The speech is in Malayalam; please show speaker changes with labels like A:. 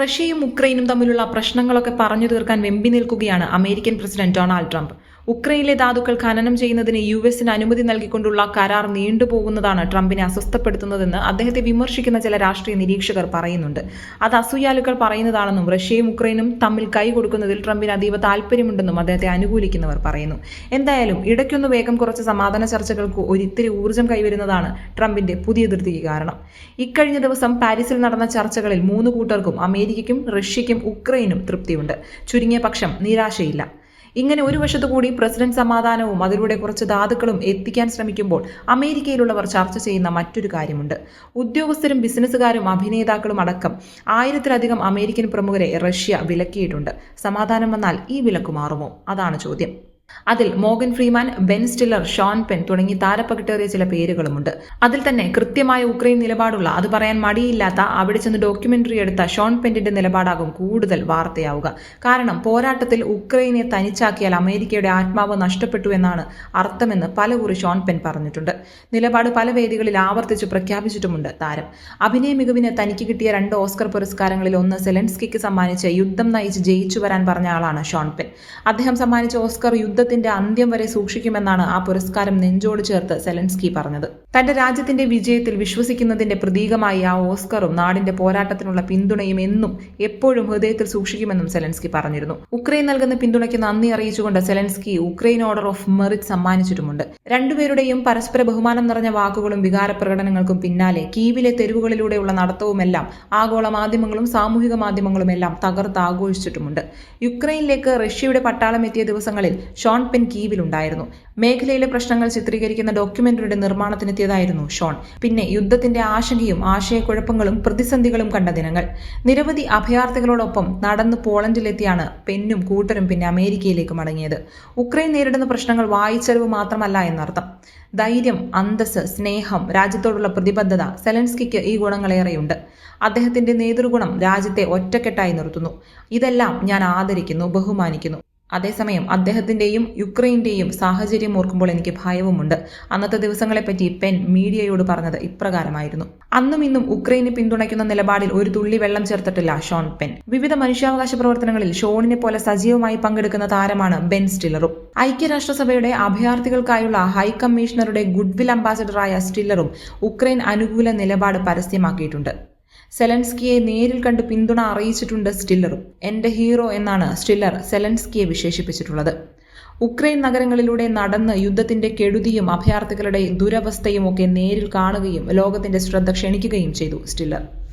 A: റഷ്യയും ഉക്രൈനും തമ്മിലുള്ള പ്രശ്നങ്ങളൊക്കെ പറഞ്ഞു തീർക്കാൻ വെമ്പി നിൽക്കുകയാണ് അമേരിക്കൻ പ്രസിഡന്റ് ഡൊണാൾഡ് ട്രംപ്. ഉക്രൈനിലെ ധാതുക്കൾ ഖനനം ചെയ്യുന്നതിന് യു എസിന് അനുമതി നൽകിക്കൊണ്ടുള്ള കരാർ നീണ്ടുപോകുന്നതാണ് ട്രംപിനെ അസ്വസ്ഥപ്പെടുത്തുന്നതെന്ന് അദ്ദേഹത്തെ വിമർശിക്കുന്ന ചില രാഷ്ട്രീയ നിരീക്ഷകർ പറയുന്നുണ്ട്. അത് അസൂയാലുക്കൾ പറയുന്നതാണെന്നും റഷ്യയും ഉക്രൈനും തമ്മിൽ കൈ കൊടുക്കുന്നതിൽ ട്രംപിന് അതീവ താല്പര്യമുണ്ടെന്നും അദ്ദേഹത്തെ അനുകൂലിക്കുന്നവർ പറയുന്നു. എന്തായാലും ഇടയ്ക്കൊന്ന് വേഗം കുറച്ച് സമാധാന ചർച്ചകൾക്ക് ഒരിത്തിരി ഊർജം കൈവരുന്നതാണ് ട്രംപിന്റെ പുതിയ ധൃതിക്ക് കാരണം. ഇക്കഴിഞ്ഞ ദിവസം പാരീസിൽ നടന്ന ചർച്ചകളിൽ മൂന്ന് കൂട്ടർക്കും അമേരിക്കയ്ക്കും റഷ്യയ്ക്കും ഉക്രൈനും തൃപ്തിയുണ്ട്. ചുരുങ്ങിയ പക്ഷം നിരാശയില്ല. ഇങ്ങനെ ഒരു വശത്തു കൂടി പ്രസിഡന്റ് സമാധാനവും അതിലൂടെ കുറച്ച് ധാതുക്കളും എത്തിക്കാൻ ശ്രമിക്കുമ്പോൾ അമേരിക്കയിലുള്ളവർ ചർച്ച ചെയ്യുന്ന മറ്റൊരു കാര്യമുണ്ട്. ഉദ്യോഗസ്ഥരും ബിസിനസ്സുകാരും അഭിനേതാക്കളും അടക്കം ആയിരത്തിലധികം അമേരിക്കൻ പ്രമുഖരെ റഷ്യ വിലക്കിയിട്ടുണ്ട്. സമാധാനം വന്നാൽ ഈ വിലക്ക് മാറുമോ? അതാണ് ചോദ്യം. അതിൽ Morgan Freeman Ben Stiller Sean Penn തുടങ്ങി താരപ്പകിട്ടേറിയ ചില പേരുകളുമുണ്ട്. അതിൽ തന്നെ കൃത്യമായ ഉക്രൈൻ നിലപാടുള്ള അത് പറയാൻ മടിയില്ലാത്ത അവിടെ ചെന്ന് ഡോക്യുമെന്ററി എടുത്ത ഷോൺ പെന്റിന്റെ നിലപാടാകും കൂടുതൽ വാർത്തയാവുക. കാരണം പോരാട്ടത്തിൽ ഉക്രൈനെ തനിച്ചാക്കിയാൽ അമേരിക്കയുടെ ആത്മാവ് നഷ്ടപ്പെട്ടു എന്നാണ് അർത്ഥമെന്ന് പലകുറി ഷോൺ പെൻ പറഞ്ഞിട്ടുണ്ട്. നിലപാട് പല വേദികളിൽ ആവർത്തിച്ച് പ്രഖ്യാപിച്ചിട്ടുമുണ്ട് താരം. അഭിനയ മികവിന് തനിക്ക് കിട്ടിയ രണ്ട് ഓസ്കർ പുരസ്കാരങ്ങളിൽ ഒന്ന് സെലൻസ്കിക്ക് സമ്മാനിച്ച് യുദ്ധം നയിച്ച് ജയിച്ചു വരാൻ പറഞ്ഞ ആളാണ് ഷോൺ പെൻ. അദ്ദേഹം സമ്മാനിച്ച ഓസ്കർ യുദ്ധത്തിന്റെ അന്ത്യം വരെ സൂക്ഷിക്കുമെന്നാണ് ആ പുരസ്കാരം നെഞ്ചോട് ചേർത്ത് സെലൻസ്കി പറഞ്ഞത് തന്റെ രാജ്യത്തിന്റെ വിജയത്തിൽ വിശ്വസിക്കുന്നതിന്റെ പ്രതീകമായി ആ ഓസ്കറും നാടിന്റെ പോരാട്ടത്തിനുള്ള പിന്തുണയും എന്നും എപ്പോഴും ഹൃദയത്തിൽ സൂക്ഷിക്കുമെന്നും സെലൻസ്കി പറഞ്ഞിരുന്നു. ഉക്രൈൻ നൽകുന്ന പിന്തുണയ്ക്ക് നന്ദി അറിയിച്ചുകൊണ്ട് Zelensky Ukraine order of merit സമ്മാനിച്ചിട്ടുമുണ്ട്. രണ്ടുപേരുടെയും പരസ്പര ബഹുമാനം നിറഞ്ഞ വാക്കുകളും വികാര പ്രകടനങ്ങൾക്കും പിന്നാലെ കീവിലെ തെരുവുകളിലൂടെയുള്ള നടത്തവുമെല്ലാം ആഗോള മാധ്യമങ്ങളും സാമൂഹിക മാധ്യമങ്ങളും എല്ലാം തകർത്ത് ആഘോഷിച്ചിട്ടുമുണ്ട്. യുക്രൈനിലേക്ക് റഷ്യയുടെ പട്ടാളം എത്തിയ ദിവസങ്ങളിൽ ഷോൺ പെൻ കീവിലുണ്ടായിരുന്നു. മേഖലയിലെ പ്രശ്നങ്ങൾ ചിത്രീകരിക്കുന്ന ഡോക്യുമെന്ററിയുടെ നിർമ്മാണത്തിനെത്തിയതായിരുന്നു ഷോൺ. പിന്നെ യുദ്ധത്തിന്റെ ആശങ്കയും ആശയക്കുഴപ്പങ്ങളും പ്രതിസന്ധികളും കണ്ട ദിനങ്ങൾ. നിരവധി അഭയാർത്ഥികളോടൊപ്പം നടന്ന് പോളണ്ടിലെത്തിയാണ് പെന്നും കൂട്ടരും പിന്നെ അമേരിക്കയിലേക്ക് മടങ്ങിയത്. ഉക്രൈൻ നേരിടുന്ന പ്രശ്നങ്ങൾ വായിച്ചറിവ് മാത്രമല്ല എന്നർത്ഥം. ധൈര്യം അന്തസ് സ്നേഹം രാജ്യത്തോടുള്ള പ്രതിബദ്ധത സെലൻസ്കിക്ക് ഈ ഗുണങ്ങളേറെയുണ്ട്. അദ്ദേഹത്തിന്റെ നേതൃഗുണം രാജ്യത്തെ ഒറ്റക്കെട്ടായി നിർത്തുന്നു. ഇതെല്ലാം ഞാൻ ആദരിക്കുന്നു ബഹുമാനിക്കുന്നു. അതേസമയം അദ്ദേഹത്തിന്റെയും യുക്രൈന്റെയും സാഹചര്യം ഓർക്കുമ്പോൾ എനിക്ക് ഭയവുമുണ്ട്. അന്നത്തെ ദിവസങ്ങളെപ്പറ്റി പെൻ മീഡിയയോട് പറഞ്ഞത് ഇപ്രകാരമായിരുന്നു. അന്നും ഇന്നും ഉക്രൈനെ പിന്തുണയ്ക്കുന്ന നിലപാടിൽ ഒരു തുള്ളി വെള്ളം ചേർത്തിട്ടില്ല ഷോൺ പെൻ. വിവിധ മനുഷ്യാവകാശ പ്രവർത്തനങ്ങളിൽ ഷോണിനെ പോലെ സജീവമായി പങ്കെടുക്കുന്ന താരമാണ് ബെൻ സ്റ്റില്ലറും. ഐക്യരാഷ്ട്രസഭയുടെ അഭയാർത്ഥികൾക്കായുള്ള ഹൈ കമ്മീഷണറുടെ ഗുഡ്വിൽ അംബാസഡറായ സ്റ്റില്ലറും ഉക്രൈൻ അനുകൂല നിലപാട് പരസ്യമാക്കിയിട്ടുണ്ട്. സെലൻസ്കിയെ നേരിൽ കണ്ട് പിന്തുണ അറിയിച്ചിട്ടുണ്ട് സ്റ്റില്ലറും. എന്റെ ഹീറോ എന്നാണ് സ്റ്റില്ലർ സെലൻസ്കിയെ വിശേഷിപ്പിച്ചിട്ടുള്ളത്. ഉക്രൈൻ നഗരങ്ങളിലൂടെ നടന്ന് യുദ്ധത്തിന്റെ കെടുതിയും അഭയാർത്ഥികളുടെ ദുരവസ്ഥയും ഒക്കെ നേരിൽ കാണുകയും ലോകത്തിന്റെ ശ്രദ്ധ ക്ഷണിക്കുകയും ചെയ്തു സ്റ്റില്ലർ.